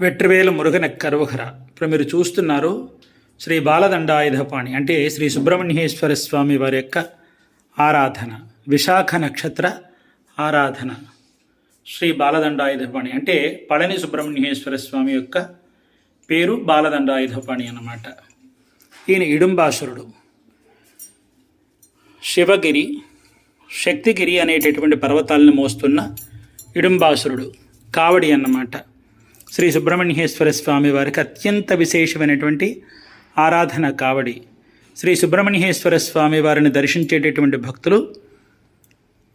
వెట్రివేలు మురుగన కరువహర. ఇప్పుడు మీరు చూస్తున్నారు శ్రీ బాలదండాయుధపాణి అంటే శ్రీ సుబ్రహ్మణ్యేశ్వర స్వామి వారి యొక్క ఆరాధన విశాఖ నక్షత్ర ఆరాధన. శ్రీ బాలదండాయుధపాణి అంటే పళని సుబ్రహ్మణ్యేశ్వర స్వామి యొక్క పేరు బాలదండాయుధపాణి అన్నమాట. ఈయన ఇడుంబాసురుడు. శివగిరి శక్తిగిరి అనేటటువంటి పర్వతాలను మోస్తున్న ఇడుంబాసురుడు కావడి అన్నమాట. శ్రీ సుబ్రహ్మణ్యేశ్వర స్వామి వారికి అత్యంత విశేషమైనటువంటి ఆరాధన కావడి. శ్రీ సుబ్రహ్మణ్యేశ్వర స్వామి వారిని దర్శించేటటువంటి భక్తులు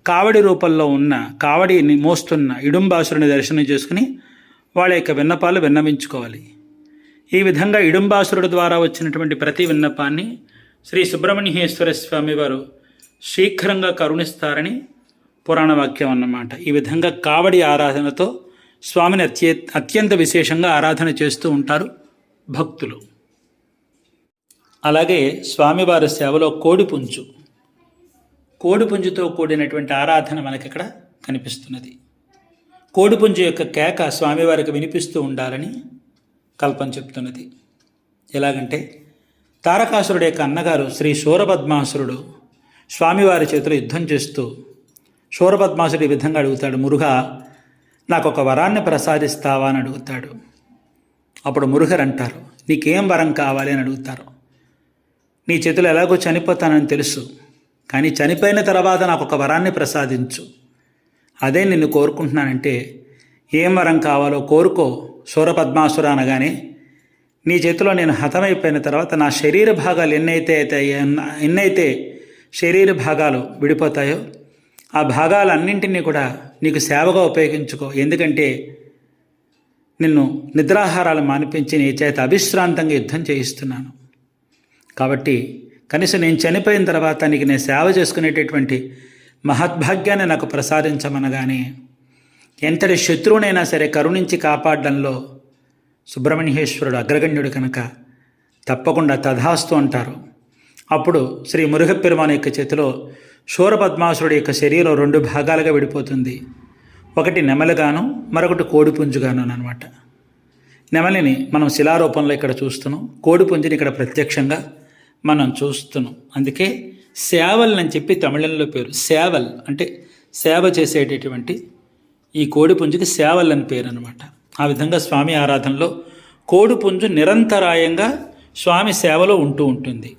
కావడి రూపంలో ఉన్న కావడిని మోస్తున్న ఇడుంబాసురుని దర్శనం చేసుకుని వాళ్ళ యొక్క విన్నపాలు విన్నవించుకోవాలి. ఈ విధంగా ఇడుంబాసురుడు ద్వారా వచ్చినటువంటి ప్రతి విన్నపాన్ని శ్రీ సుబ్రహ్మణ్యేశ్వర స్వామి వారు శీఘ్రంగా కరుణిస్తారని పురాణ వాక్యం అన్నమాట. ఈ విధంగా కావడి ఆరాధనతో స్వామిని అత్య అత్యంత విశేషంగా ఆరాధన చేస్తూ ఉంటారు భక్తులు. అలాగే స్వామివారి సేవలో కోడిపుంజు కోడిపుంజుతో కూడినటువంటి ఆరాధన మనకి ఇక్కడ కనిపిస్తున్నది కోడిపుంజు యొక్క కేక స్వామివారికి వినిపిస్తూ ఉండాలని కల్పన చెప్తున్నది. ఎలాగంటే తారకాసురుడు యొక్క అన్నగారు శ్రీ శూరపద్మాసురుడు స్వామివారి చేతిలో యుద్ధం చేస్తూ శూరపద్మాసుడు ఈ విధంగా అడుగుతాడు మురుగా నాకు ఒక వరాన్ని ప్రసాదిస్తావా అని అడుగుతాడు. అప్పుడు మురుగర్ అంటారు నీకేం వరం కావాలి అని అడుగుతారు. నీ చేతులు ఎలాగో చనిపోతానని తెలుసు కానీ చనిపోయిన తర్వాత నాకు ఒక వరాన్ని ప్రసాదించు. అదే నిన్ను కోరుకుంటున్నానంటే ఏం వరం కావాలో కోరుకో శూరపద్మాసుర అనగానే నీ చేతిలో నేను హతమైపోయిన తర్వాత నా శరీర భాగాలు ఎన్నైతే అయితే ఎన్నైతే శరీర భాగాలు విడిపోతాయో ఆ భాగాలన్నింటినీ కూడా నీకు సేవగా ఉపయోగించుకో. ఎందుకంటే నిన్ను నిద్రాహారాలు మానిపించి నీ చేత అవిశ్రాంతంగా యుద్ధం చేయిస్తున్నాను. కాబట్టి కనీసం నేను చనిపోయిన తర్వాత నీకు నేను సేవ చేసుకునేటటువంటి మహద్భాగ్యాన్ని నాకు ప్రసాదించమనగానే ఎంతటి శత్రువునైనా సరే కరుణించి కాపాడడంలో సుబ్రహ్మణ్యేశ్వరుడు అగ్రగణ్యుడు కనుక తప్పకుండా తథాస్తు అంటారు. అప్పుడు శ్రీ మురుగపెరుమాన్ యొక్క చేతిలో శూరపద్మాసురుడి యొక్క శరీరం రెండు భాగాలుగా విడిపోతుంది. ఒకటి నెమలిగాను మరొకటి కోడిపుంజుగాను అనమాట నెమలిని మనం శిలారూపంలో ఇక్కడ చూస్తున్నాం. కోడిపుంజుని ఇక్కడ ప్రత్యక్షంగా మనం చూస్తున్నాం. అందుకే సేవల్ అని చెప్పి తమిళంలో పేరు. సేవల్ అంటే సేవ చేసేటటువంటి ఈ కోడిపుంజుకి సేవల్ అని పేరు అనమాట ఆ విధంగా స్వామి ఆరాధనలో కోడిపుంజు నిరంతరాయంగా స్వామి సేవలో ఉంటూ ఉంటుంది.